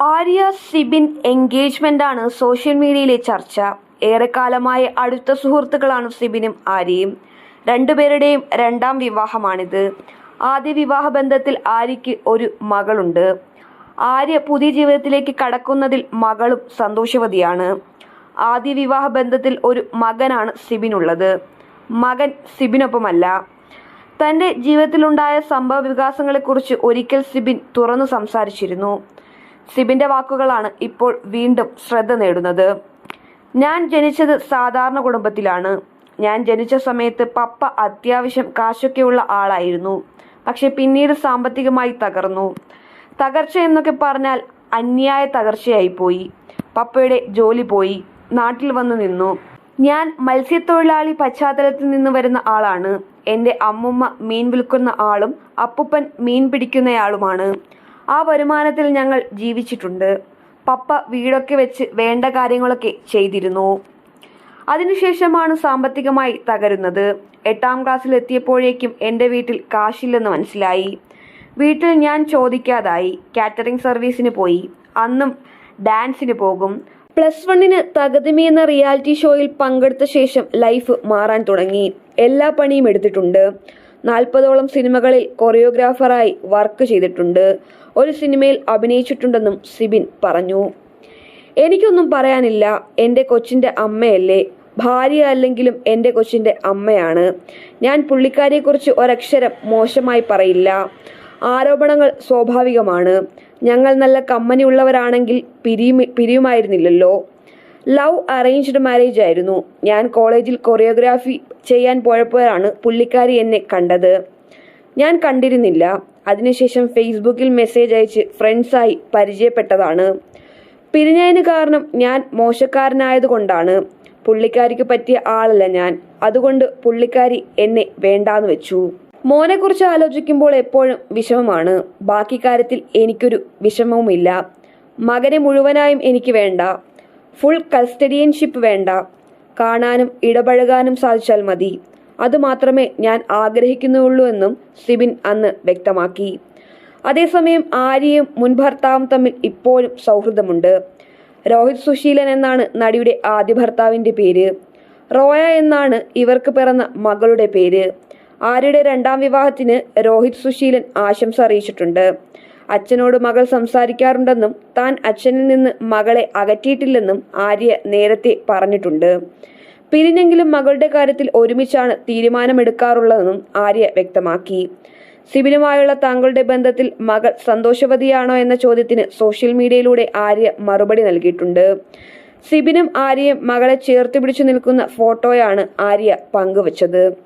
Arya Sibin engagement ആണ് social മീഡിയയിലെ ചർച്ച. ഏറെക്കാലമായി അടുത്ത സുഹൃത്തുക്കളാണ് സിബിനും ആര്യയും. രണ്ടുപേരുടെയും രണ്ടാം വിവാഹമാണിത്. ആദ്യ വിവാഹ ബന്ധത്തിൽ ആര്യയ്ക്ക് ഒരു മകളുണ്ട്. ആര്യ പുതിയ ജീവിതത്തിലേക്ക് കടക്കുന്നതിൽ മകളും സന്തോഷവതിയാണ്. ആദ്യ വിവാഹ ബന്ധത്തിൽ ഒരു മകനാണ് സിബിനുള്ളത്. മകൻ സിബിനൊപ്പമല്ല. തന്റെ ജീവിതത്തിലുണ്ടായ സംഭവ വികാസങ്ങളെക്കുറിച്ച് ഒരിക്കൽ സിബിൻ തുറന്നു സംസാരിച്ചിരുന്നു. സിബിന്റെ വാക്കുകളാണ് ഇപ്പോൾ വീണ്ടും ശ്രദ്ധ നേടുന്നത്. ഞാൻ ജനിച്ചത് സാധാരണ കുടുംബത്തിലാണ്. ഞാൻ ജനിച്ച സമയത്ത് പപ്പ അത്യാവശ്യം കാശൊക്കെയുള്ള ആളായിരുന്നു. പക്ഷെ പിന്നീട് സാമ്പത്തികമായി തകർന്നു. തകർച്ച എന്നൊക്കെ പറഞ്ഞാൽ അന്യായ തകർച്ചയായി പോയി പപ്പയുടെ ജോലി പോയി. നാട്ടിൽ വന്നു നിന്നു. ഞാൻ മത്സ്യത്തൊഴിലാളി പശ്ചാത്തലത്തിൽ നിന്ന് വരുന്ന ആളാണ്. എന്റെ അമ്മുമ്മ മീൻ വിൽക്കുന്ന ആളും അപ്പുപ്പൻ മീൻ പിടിക്കുന്നയാളുമാണ്. ആ വരുമാനത്തിൽ ഞങ്ങൾ ജീവിച്ചിട്ടുണ്ട്. പപ്പ വീടൊക്കെ വെച്ച് വേണ്ട കാര്യങ്ങളൊക്കെ ചെയ്തിരുന്നു. അതിനുശേഷമാണ് സാമ്പത്തികമായി തകരുന്നത്. എട്ടാം ക്ലാസ്സിൽ എത്തിയപ്പോഴേക്കും എന്റെ വീട്ടിൽ കാശില്ലെന്ന് മനസ്സിലായി. വീട്ടിൽ ഞാൻ ചോദിക്കാതായി. കാറ്ററിംഗ് സർവീസിന് പോയി. അന്നും ഡാൻസിന് പോകും. പ്ലസ് വണ്ണിന് തകതിമി എന്ന റിയാലിറ്റി ഷോയിൽ പങ്കെടുത്ത ശേഷം ലൈഫ് മാറാൻ തുടങ്ങി. എല്ലാ പണിയും എടുത്തിട്ടുണ്ട്. നാൽപ്പതോളം സിനിമകളിൽ കൊറിയോഗ്രാഫറായി വർക്ക് ചെയ്തിട്ടുണ്ട്. ഒരു സിനിമയിൽ അഭിനയിച്ചിട്ടുണ്ടെന്നും സിബിൻ പറഞ്ഞു. എനിക്കൊന്നും പറയാനില്ല. എന്റെ കൊച്ചിന്റെ അമ്മയല്ലേ. ഭാര്യ അല്ലെങ്കിലും എന്റെ കൊച്ചിന്റെ അമ്മയാണ്. ഞാൻ പുള്ളിക്കാരിയെക്കുറിച്ച് ഒരക്ഷരം മോശമായി പറയില്ല. ആരോപണങ്ങൾ സ്വാഭാവികമാണ്. ഞങ്ങൾ നല്ല കമ്പനി ഉള്ളവരാണെങ്കിൽ പിരിയും പിരിയുമായിരുന്നില്ലല്ലോ. ലവ് അറേഞ്ച്ഡ് മാരേജ് ആയിരുന്നു. ഞാൻ കോളേജിൽ കൊറിയോഗ്രാഫി ചെയ്യാൻ പോയപ്പോഴാണ് പുള്ളിക്കാരി എന്നെ കണ്ടത്. ഞാൻ കണ്ടിരുന്നില്ല. അതിനുശേഷം ഫേസ്ബുക്കിൽ മെസ്സേജ് അയച്ച് ഫ്രണ്ട്സായി പരിചയപ്പെട്ടതാണ്. പിരിഞ്ഞതിന് കാരണം ഞാൻ മോശക്കാരനായതുകൊണ്ടാണ് പുള്ളിക്കാരിക്ക് പറ്റിയ ആളല്ല ഞാൻ. അതുകൊണ്ട് പുള്ളിക്കാരി എന്നെ വേണ്ടാന്ന് വെച്ചു. മോനെക്കുറിച്ച് ആലോചിക്കുമ്പോൾ എപ്പോഴും വിഷമമാണ്. ബാക്കി കാര്യത്തിൽ എനിക്കൊരു വിഷമവുമില്ല. മകനെ മുഴുവനായും എനിക്ക് വേണ്ട. ഫുൾ കസ്റ്റഡിയൻഷിപ്പ് വേണ്ട. കാണാനും ഇടപഴകാനും സാധിച്ചാൽ മതി. അതുമാത്രമേ ഞാൻ ആഗ്രഹിക്കുന്നുള്ളൂ എന്നും സിബിൻ അന്ന് വ്യക്തമാക്കി. അതേസമയം ആര്യയും മുൻ ഭർത്താവും തമ്മിൽ ഇപ്പോഴും സൗഹൃദമുണ്ട്. രോഹിത് സുശീലൻ എന്നാണ് നടിയുടെ ആദ്യ ഭർത്താവിന്റെ പേര്. റോയ എന്നാണ് ഇവർക്ക് പിറന്ന മകളുടെ പേര്. ആര്യയുടെ രണ്ടാം വിവാഹത്തിന് രോഹിത് സുശീലൻ ആശംസ അറിയിച്ചിട്ടുണ്ട്. അച്ഛനോട് മകൾ സംസാരിക്കാറുണ്ടെന്നും താൻ അച്ഛനിൽ നിന്ന് മകളെ അകറ്റിയിട്ടില്ലെന്നും ആര്യ നേരത്തെ പറഞ്ഞിട്ടുണ്ട്. പിരിഞ്ഞെങ്കിലും മകളുടെ കാര്യത്തിൽ ഒരുമിച്ചാണ് തീരുമാനമെടുക്കാറുള്ളതെന്നും ആര്യ വ്യക്തമാക്കി. സിബിനുമായുള്ള താങ്കളുടെ ബന്ധത്തിൽ മകൾ സന്തോഷവതിയാണോ എന്ന ചോദ്യത്തിന് സോഷ്യൽ മീഡിയയിലൂടെ ആര്യ മറുപടി നൽകിയിട്ടുണ്ട്. സിബിനും ആര്യയും മകളെ ചേർത്ത് പിടിച്ചു നിൽക്കുന്ന ഫോട്ടോയാണ് ആര്യ പങ്കുവച്ചത്.